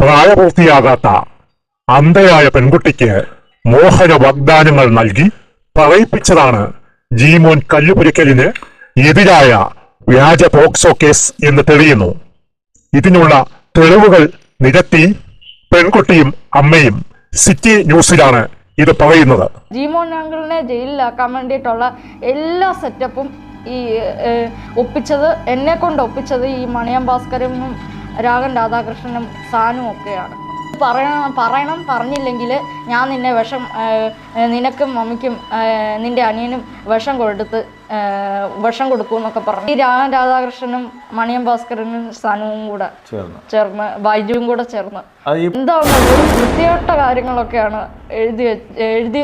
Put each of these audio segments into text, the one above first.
പ്രായപൂർത്തിയാകാത്ത അന്ധയായ പെൺകുട്ടിക്ക് മോഹന വാഗ്ദാനങ്ങൾ നൽകി പറയിപ്പിച്ചതാണ് ജീമോൻ കല്ലുപുരിക്കലിന് എതിരായ വ്യാജ പോക്സോ കേസ് എന്ന് തെളിയുന്നു. ഇതിനുള്ള തെളിവുകൾ നിരത്തി പെൺകുട്ടിയും അമ്മയും സിറ്റി ന്യൂസിലാണ് ഇത് പറയുന്നത്. ജീമോൻ അങ്കിളിനെ ജയിലിലാക്കാൻ വേണ്ടിയിട്ടുള്ള എല്ലാ സെറ്റപ്പും ഈ ഒപ്പിച്ചത് എന്നെ കൊണ്ട് ഒപ്പിച്ചത് ഈ മണിയം ഭാസ്കരനും രാഘൻ രാധാകൃഷ്ണനും സാനും ഒക്കെയാണ്. പറയണം പറയണം പറഞ്ഞില്ലെങ്കിൽ ഞാൻ നിന്നെ വിഷം നിനക്കും മമ്മിക്കും നിന്റെ അനിയനും വിഷം കൊടുത്ത് വിഷം കൊടുക്കും എന്നൊക്കെ പറഞ്ഞു. ഈ രാഘൻ രാധാകൃഷ്ണനും മണിയം ഭാസ്കരനും സനുവും കൂടെ ചേർന്ന്. ചേർന്ന് ബൈജുവും കൂടെ ചേർന്ന്. എന്താണ് ഒരു വൃത്തികെട്ട കാര്യങ്ങളൊക്കെയാണ് എഴുതി എഴുതി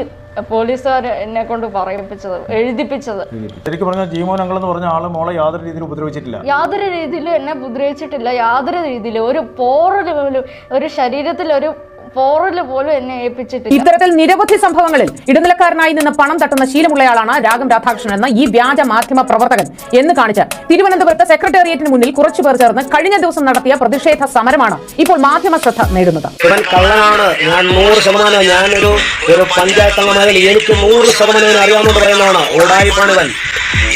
പോലീസുകാർ എന്നെ കൊണ്ട് പറയിപ്പിച്ചത് എഴുതിപ്പിച്ചത്. ശരിക്കും പറഞ്ഞ ജീമോൻ അങ്കിൾ എന്ന് പറഞ്ഞ ആൾ മോളെ യാതൊരു രീതിയിൽ ഉപദ്രവിച്ചിട്ടില്ല. യാതൊരു രീതിയിലും എന്നെ ഉപദ്രവിച്ചിട്ടില്ല യാതൊരു രീതിയിലും. ഒരു പോറൽ ഒരു ശരീരത്തിൽ ഒരു പോറൽ പോലും എന്നെ ഏൽപ്പിച്ചിട്ട് ഇത്തരത്തിൽ നിരവധി സംഭവങ്ങളിൽ ഇടനിലക്കാരനായി നിന്ന് പണം തട്ടുന്ന ശീലമുള്ളയാളാണ് രാഗം രാധാകൃഷ്ണൻ എന്ന ഈ വ്യാജ മാധ്യമ പ്രവർത്തകൻ. എന്ന് കാണിച്ച് തിരുവനന്തപുരത്ത് സെക്രട്ടേറിയറ്റിന് മുന്നിൽ കുറച്ചു പേർ ചേർന്ന് കഴിഞ്ഞ ദിവസം നടത്തിയ പ്രതിഷേധ സമരമാണ് ഇപ്പോൾ മാധ്യമ ശ്രദ്ധ നേടുന്നത്. ഇവൻ കള്ളനാണ്. ഞാൻ നൂറ് ശതമാനം ഞാനൊരു ഒരു പഞ്ചായത്ത് അംഗമായാലും എനിക്ക് നൂറ് ശതമാനം അറിയാമെന്ന് പറയുന്നതാണ്. ഓടായിപ്പാണ് ഇവൻ.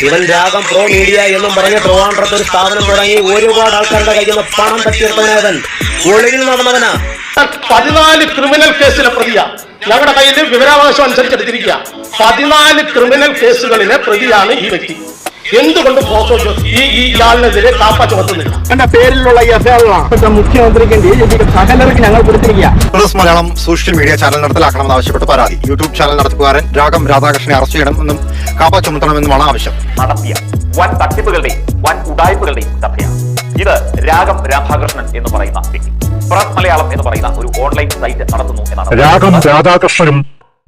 ഇവൻ രാഗം പ്രോ മീഡിയ എന്നും പറഞ്ഞ് ട്രിവാൻഡ്രത്ത് ഒരു സ്ഥാപനം തുടങ്ങി ഒരുപാട് ആൾക്കാരുടെ കയ്യിൽ നിന്ന് പണം തട്ടിയെടുത്തവനായവൻ ഒളിവിൽ നടന്നവനാ. പതിനാല് ക്രിമിനൽ കേസിലെ പ്രതിയാ. ഞങ്ങളുടെ കയ്യിൽ വിവരാവകാശം അനുസരിച്ച് എടുത്തിരിക്കുക പതിനാല് ക്രിമിനൽ കേസുകളിലെ പ്രതിയാണ് ഈ വ്യക്തി. എന്തുകൊണ്ട് പോക്കോ ഈ ഈ ഇയാളിനെതിരെ കാപ്പ ചുമത്തുന്നില്ല? എന്റെ പേരിലുള്ള ഈ എഫ്ഐആറിലാണ് മുഖ്യമന്ത്രിക്ക് ജി ഞങ്ങൾ കൊടുത്തിരിക്കുക മലയാളം സോഷ്യൽ മീഡിയ ചാനൽ നടത്തലാക്കണമെന്ന് ആവശ്യപ്പെട്ട് പരാതി. യൂട്യൂബ് ചാനൽ നടത്തിപ്പുകാരൻ രാഗം രാധാകൃഷ്ണനെ അറസ്റ്റ് ചെയ്യണമെന്നും കാപ്പ ചുമത്തണമെന്നുമാണ് ആവശ്യം. നടത്തിയ വൻ തട്ടിപ്പുകളുടെയും വൻ ഉടായ്പകളുടെയും കഥയാണ്. ഇത് രാഗം രാധാകൃഷ്ണൻ എന്ന് പറയുന്ന വ്യക്തി. പ്രസ് മലയാളം എന്ന് പറയുന്ന ഒരു ഓൺലൈൻ സൈറ്റ് നടത്തുന്നു എന്നാണ് രാഗം രാധാകൃഷ്ണനും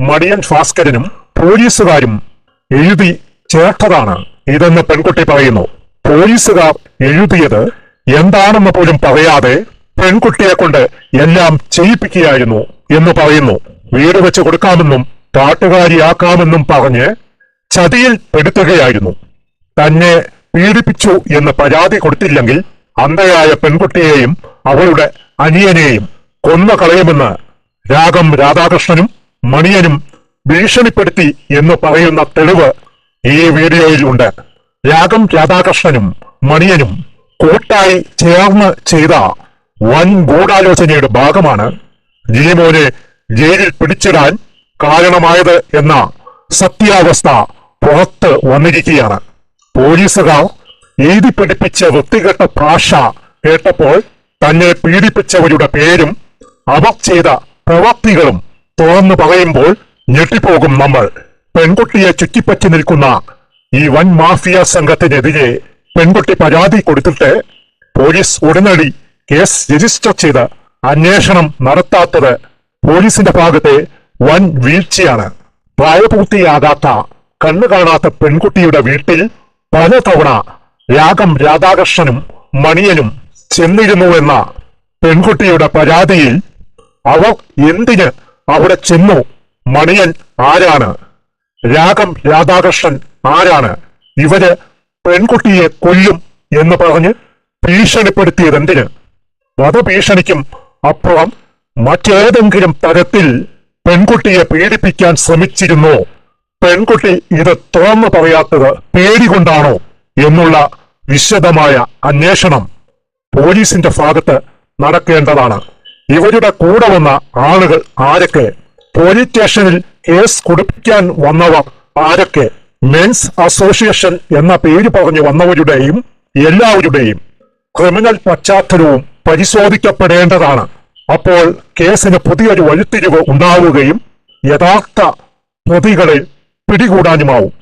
മടിയൻ ഭാസ്കരനും പോലീസുകാരും എഴുതി ചേർത്തതാണ്. ഇതെന്ന് പെൺകുട്ടി പറയുന്നു. പോലീസുകാർ എഴുതിയത് എന്താണെന്ന് പോലും പറയാതെ പെൺകുട്ടിയെ കൊണ്ട് എല്ലാം ചെയ്യിപ്പിക്കുകയായിരുന്നു എന്ന് പറയുന്നു. വീട് വെച്ച് കൊടുക്കാമെന്നും പാട്ടുകാരിയാക്കാമെന്നും പറഞ്ഞ് ചതിയിൽ പെടുത്തുകയായിരുന്നു. തന്നെ പീഡിപ്പിച്ചു എന്ന് പരാതി കൊടുത്തില്ലെങ്കിൽ അന്ധയായ പെൺകുട്ടിയെയും അവളുടെ അനിയനെയും കൊന്ന കളയുമെന്ന് രാഗം രാധാകൃഷ്ണനും മണിയനും ഭീഷണിപ്പെടുത്തി എന്ന് പറയുന്ന തെളിവ് ഈ വീഡിയോയിൽ ഉണ്ട്. രാഗം രാധാകൃഷ്ണനും മണിയനും കൂട്ടായി ചേർന്ന് ചെയ്ത വൻ ഗൂഢാലോചനയുടെ ഭാഗമാണ് ജീമോനെ ജയിലിൽ പിടിച്ചിടാൻ കാരണമായത് എന്ന സത്യാവസ്ഥ പുറത്ത് വന്നിരിക്കുകയാണ്. പോലീസുകാർ എഴുതി പഠിപ്പിച്ച വൃത്തികെട്ട ഭാഷ കേട്ടപ്പോൾ തന്നെ പീഡിപ്പിച്ചവരുടെ പേരും അവർ ചെയ്ത പ്രവർത്തികളും തുറന്നു പറയുമ്പോൾ ഞെട്ടിപ്പോകും നമ്മൾ. പെൺകുട്ടിയെ ചുറ്റിപ്പറ്റി നിൽക്കുന്ന ഈ വൻ മാഫിയ സംഘത്തിനെതിരെ പെൺകുട്ടി പരാതി കൊടുത്തിട്ട് പോലീസ് ഉടനടി കേസ് രജിസ്റ്റർ ചെയ്ത് അന്വേഷണം നടത്താത്തത് പോലീസിന്റെ ഭാഗത്തെ വൻ വീഴ്ചയാണ്. പ്രായപൂർത്തിയാകാത്ത കണ്ണു കാണാത്ത പെൺകുട്ടിയുടെ വീട്ടിൽ പലതവണ രാഗം രാധാകൃഷ്ണനും മണിയനും ചെന്നിരുന്നുവെന്ന പെൺകുട്ടിയുടെ പരാതിയിൽ അവർ എന്തിന് അവിടെ ചെന്നു? മണിയൻ ആരാണ്? രാഗം രാധാകൃഷ്ണൻ ആരാണ്? ഇവർ പെൺകുട്ടിയെ കൊല്ലും എന്ന് പറഞ്ഞ് ഭീഷണിപ്പെടുത്തിയതെന്തിന് വധഭീഷണിക്കും അപ്പുറം മറ്റേതെങ്കിലും തരത്തിൽ പെൺകുട്ടിയെ പീഡിപ്പിക്കാൻ ശ്രമിച്ചിരുന്നോ? പെൺകുട്ടി ഇത് തുറന്നു പറയാത്തത് പേടികൊണ്ടാണോ എന്നുള്ള വിശദമായ അന്വേഷണം. പോലീസിന്റെ ഭാഗത്ത് നടക്കേണ്ടതാണ്. ഇവരുടെ കൂടെ വന്ന ആളുകൾ ആരൊക്കെ? പോലീസ് സ്റ്റേഷനിൽ കേസ് കൊടുപ്പിക്കാൻ വന്നവർ ആരൊക്കെ? മെൻസ് അസോസിയേഷൻ എന്ന പേര് പറഞ്ഞു വന്നവരുടെയും എല്ലാവരുടെയും ക്രിമിനൽ പശ്ചാത്തലവും പരിശോധിക്കപ്പെടേണ്ടതാണ്. അപ്പോൾ കേസിന് പുതിയൊരു വഴിത്തിരിവ് ഉണ്ടാവുകയും യഥാർത്ഥ പ്രതികളെ പിടികൂടാനുമാവും.